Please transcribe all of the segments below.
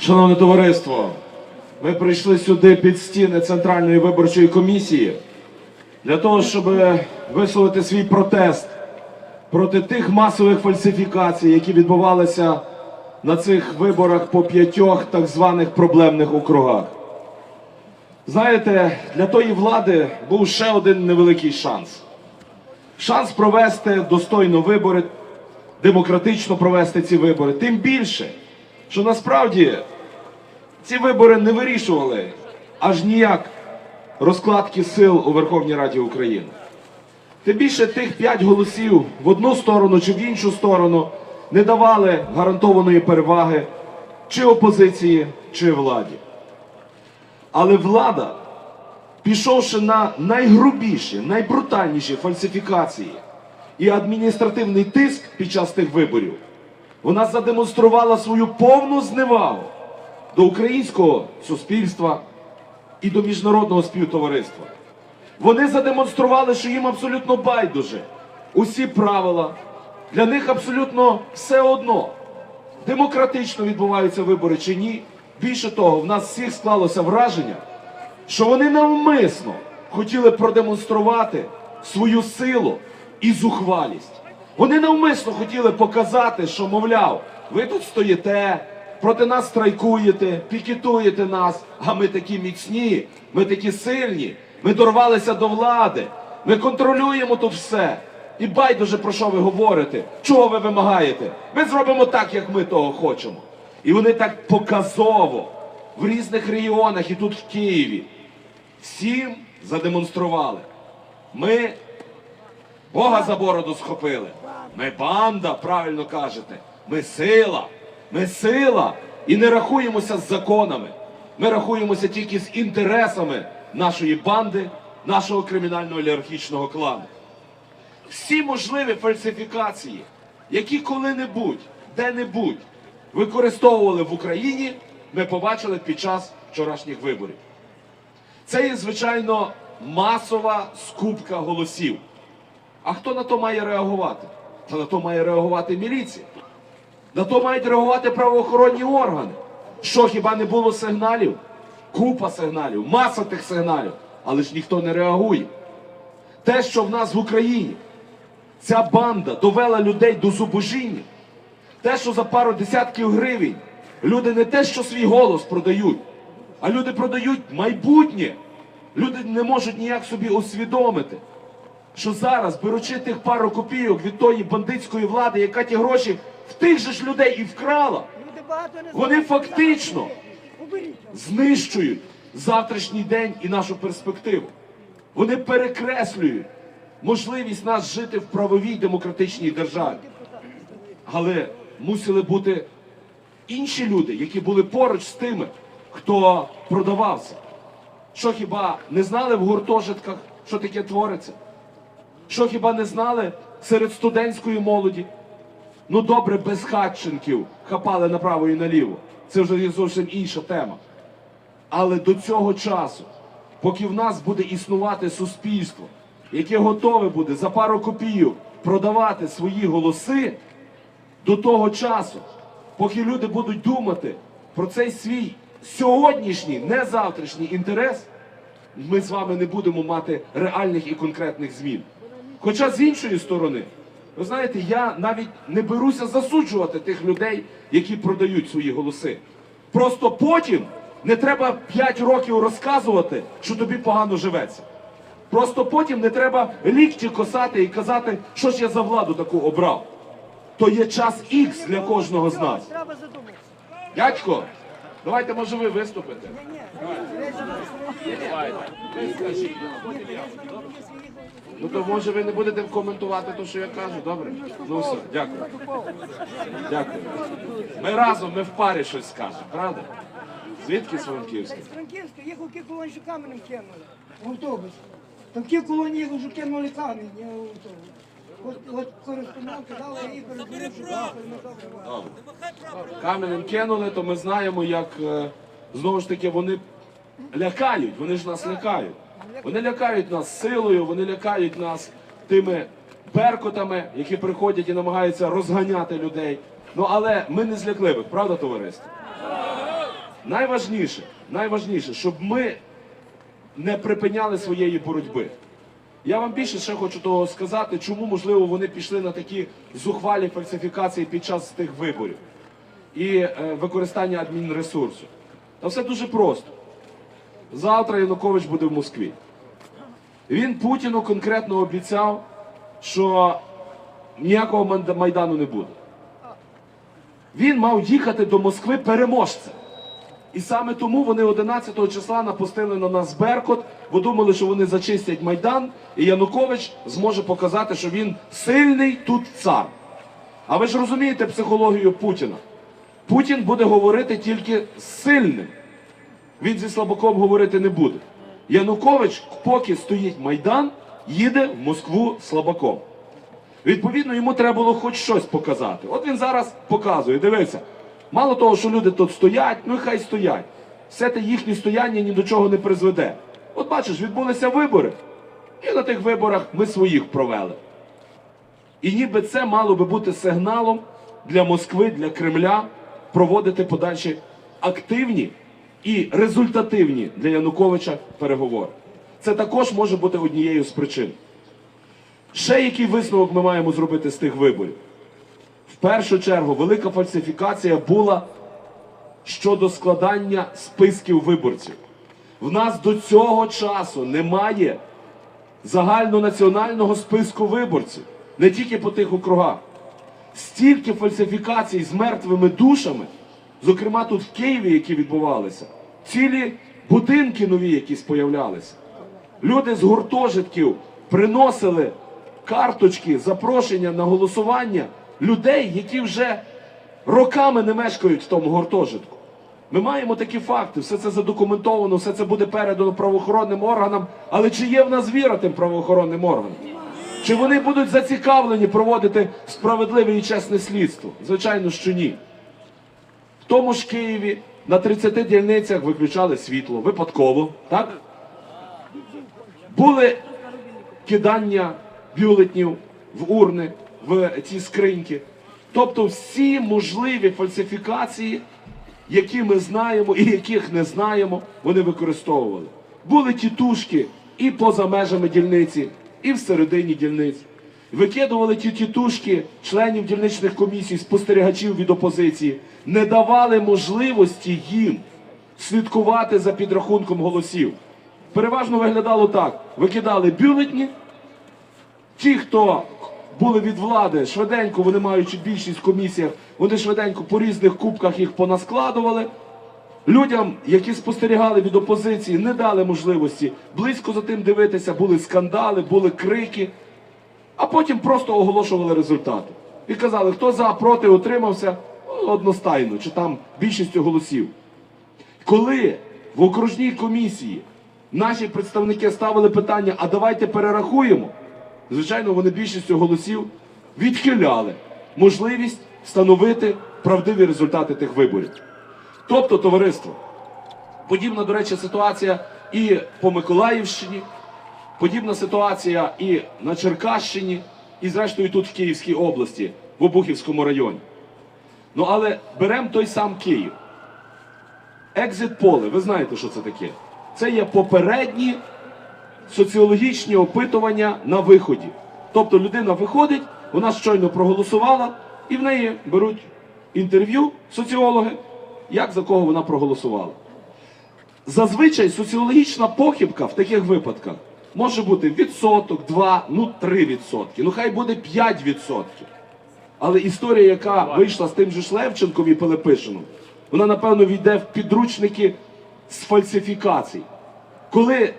Шановне товариство, ми прийшли сюди під стіни Центральної виборчої комісії для того, щоб висловити свій протест проти тих масових фальсифікацій, які відбувалися на цих виборах по п'ятьох так званих проблемних округах. Знаєте, для тої влади був ще один невеликий шанс. Шанс провести достойно вибори, демократично провести ці вибори. Тим більше, що насправді ці вибори не вирішували аж ніяк розкладки сил у Верховній Раді України. Тим більше тих п'ять голосів в одну сторону чи в іншу сторону не давали гарантованої переваги чи опозиції, чи владі. Але влада, пішовши на найгрубіші, найбрутальніші фальсифікації і адміністративний тиск під час тих виборів, вона задемонструвала свою повну зневагу до українського суспільства і до міжнародного співтовариства. Вони задемонстрували, що їм абсолютно байдуже усі правила. Для них абсолютно все одно, демократично відбуваються вибори чи ні. Більше того, в нас всіх склалося враження, що вони навмисно хотіли продемонструвати свою силу і зухвалість. Вони навмисно хотіли показати, що, мовляв, ви тут стоїте, проти нас страйкуєте, пікетуєте нас, а ми такі міцні, ми такі сильні, ми дорвалися до влади, ми контролюємо тут все. І байдуже про що ви говорите, чого ви вимагаєте. Ми зробимо так, як ми того хочемо. І вони так показово в різних регіонах і тут в Києві всім задемонстрували. Ми Бога за бороду схопили. Ми банда, правильно кажете. Ми сила. Ми сила. І не рахуємося з законами. Ми рахуємося тільки з інтересами нашої банди, нашого кримінального олігархічного клану. Всі можливі фальсифікації, які коли-небудь, де-небудь використовували в Україні, ми побачили під час вчорашніх виборів. Це є, звичайно, масова скупка голосів. А хто на то має реагувати? Та на то має реагувати міліція. На то мають реагувати правоохоронні органи. Що хіба не було сигналів? Купа сигналів, маса тих сигналів, але ж ніхто не реагує. Те, що в нас в Україні ця банда довела людей до зубожіння, те, що за пару десятків гривень люди не те, що свій голос продають, а люди продають майбутнє. Люди не можуть ніяк собі усвідомити, що зараз, беручи тих пару копійок від тої бандитської влади, яка ті гроші в тих же ж людей і вкрала, вони фактично знищують завтрашній день і нашу перспективу. Вони перекреслюють можливість нас жити в правовій демократичній державі. Але мусили бути інші люди, які були поруч з тими, хто продавався. Що хіба не знали в гуртожитках, що таке твориться? Що хіба не знали серед студентської молоді? Ну добре, без хатченків хапали направо і наліво. Це вже є зовсім інша тема. Але до цього часу, поки в нас буде існувати суспільство, яке готове буде за пару копійок продавати свої голоси, до того часу, поки люди будуть думати про цей свій сьогоднішній, не завтрашній інтерес, ми з вами не будемо мати реальних і конкретних змін. Хоча з іншої сторони, ви знаєте, я навіть не беруся засуджувати тих людей, які продають свої голоси. Просто потім не треба 5 років розказувати, що тобі погано живеться. Просто потім не треба лікті косати і казати, що ж я за владу таку обрав. То є час ікс для кожного з нас. Дядько, давайте, може, ви виступите. Я. Ну то може ви не будете коментувати те, що я кажу, добре? Ну все, дякую. Дякую. Ми разом, ми в парі щось скажемо, правда? Звідки з Франківська? з Франківська їхав кі колоні, що каменем кинули в автобус. Там колоні їхав, що кинули камінь не в автобус. От, от кореспондент казали, я їх передзвонив, що їхали на добре. Добре. Каменем кинули, то ми знаємо, як е, знову ж таки вони лякають, вони ж нас лякають. Вони лякають нас силою, вони лякають нас тими беркотами, які приходять і намагаються розганяти людей. Ну але ми не злякливих, правда, товариство? найважніше, найважніше, щоб ми не припиняли своєї боротьби. Я вам більше ще хочу того сказати, чому можливо вони пішли на такі зухвалі фальсифікації під час тих виборів і е, використання адмінресурсу. Та все дуже просто. Завтра Янукович буде в Москві. Він Путіну конкретно обіцяв, що ніякого майдану не буде. Він мав їхати до Москви переможцем. І саме тому вони 11 числа напустили на нас Беркот, бо думали, що вони зачистять Майдан, і Янукович зможе показати, що він сильний тут цар. А ви ж розумієте психологію Путіна? Путін буде говорити тільки з сильним. Він зі слабаком говорити не буде. Янукович, поки стоїть Майдан, їде в Москву слабаком. Відповідно, йому треба було хоч щось показати. От він зараз показує, дивися. Мало того, що люди тут стоять, ну і хай стоять. Все те їхнє стояння ні до чого не призведе. От бачиш, відбулися вибори, і на тих виборах ми своїх провели. І ніби це мало би бути сигналом для Москви, для Кремля проводити подальші активні і результативні для Януковича переговори. Це також може бути однією з причин. Ще який висновок ми маємо зробити з тих виборів? В першу чергу, велика фальсифікація була щодо складання списків виборців. В нас до цього часу немає загальнонаціонального списку виборців, не тільки по тих округах. Стільки фальсифікацій з мертвими душами, зокрема тут в Києві, які відбувалися, цілі будинки нові якісь появлялися. Люди з гуртожитків приносили карточки, запрошення на голосування людей, які вже роками не мешкають в тому гуртожитку. Ми маємо такі факти, все це задокументовано, все це буде передано правоохоронним органам. Але чи є в нас віра тим правоохоронним органам? Чи вони будуть зацікавлені проводити справедливе і чесне слідство? Звичайно, що ні. В тому ж Києві на 30 дільницях виключали світло випадково, так? Були кидання бюлетнів в урни, в ці скриньки. Тобто всі можливі фальсифікації, які ми знаємо і яких не знаємо, вони використовували. Були тітушки і поза межами дільниці, і всередині дільниць. Викидували ті тітушки членів дільничних комісій, спостерігачів від опозиції, не давали можливості їм слідкувати за підрахунком голосів. Переважно виглядало так: викидали бюлетні, ті, хто були від влади, швиденько, вони маючи більшість в комісіях, вони швиденько по різних кубках їх понаскладували. Людям, які спостерігали від опозиції, не дали можливості близько за тим дивитися, були скандали, були крики, а потім просто оголошували результати. І казали, хто за, проти, утримався ну, одностайно, чи там більшістю голосів. Коли в окружній комісії наші представники ставили питання, а давайте перерахуємо, звичайно, вони більшістю голосів відхиляли можливість встановити правдиві результати тих виборів. Тобто, товариство, подібна, до речі, ситуація і по Миколаївщині, подібна ситуація і на Черкащині, і зрештою тут в Київській області, в Обухівському районі. Ну але беремо той сам Київ. Екзит поле, ви знаєте, що це таке? Це є попередні соціологічні опитування на виході. Тобто людина виходить, вона щойно проголосувала, і в неї беруть інтерв'ю соціологи, як за кого вона проголосувала. Зазвичай соціологічна похибка в таких випадках може бути відсоток, два, ну три відсотки, ну хай буде 5 відсотків. Але історія, яка вийшла з тим же ж Левченком і Пилипишином, вона, напевно, війде в підручники з фальсифікацій. Коли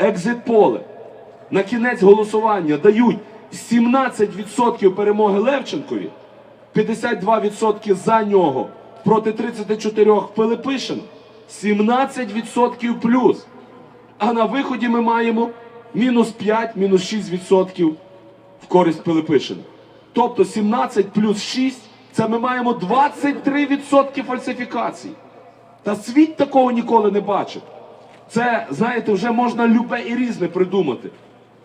екзит-поле на кінець голосування дають 17% перемоги Левченкові, 52% за нього проти 34 Пилипишин, 17% плюс. А на виході ми маємо мінус 5, мінус 6% в користь Пилипишина. Тобто 17 плюс 6 це ми маємо 23% фальсифікацій. Та світ такого ніколи не бачив. Це, знаєте, вже можна любе і різне придумати.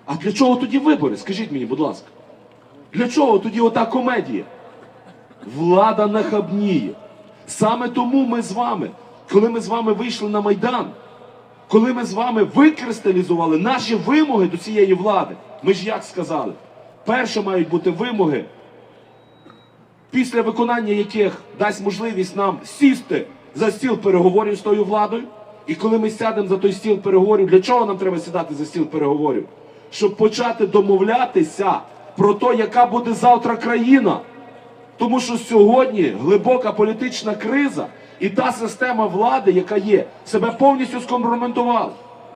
А для чого тоді вибори? Скажіть мені, будь ласка. Для чого тоді ота комедія? Влада нахабніє. Саме тому ми з вами коли ми з вами вийшли на Майдан, коли ми з вами викристалізували наші вимоги до цієї влади, ми ж як сказали, перше мають бути вимоги, після виконання яких дасть можливість нам сісти за стіл переговорів з тою владою. І коли ми сядемо за той стіл переговорів, для чого нам треба сідати за стіл переговорів? Щоб почати домовлятися про те, яка буде завтра країна. Тому що сьогодні глибока політична криза і та система влади, яка є, себе повністю скомпрометувала.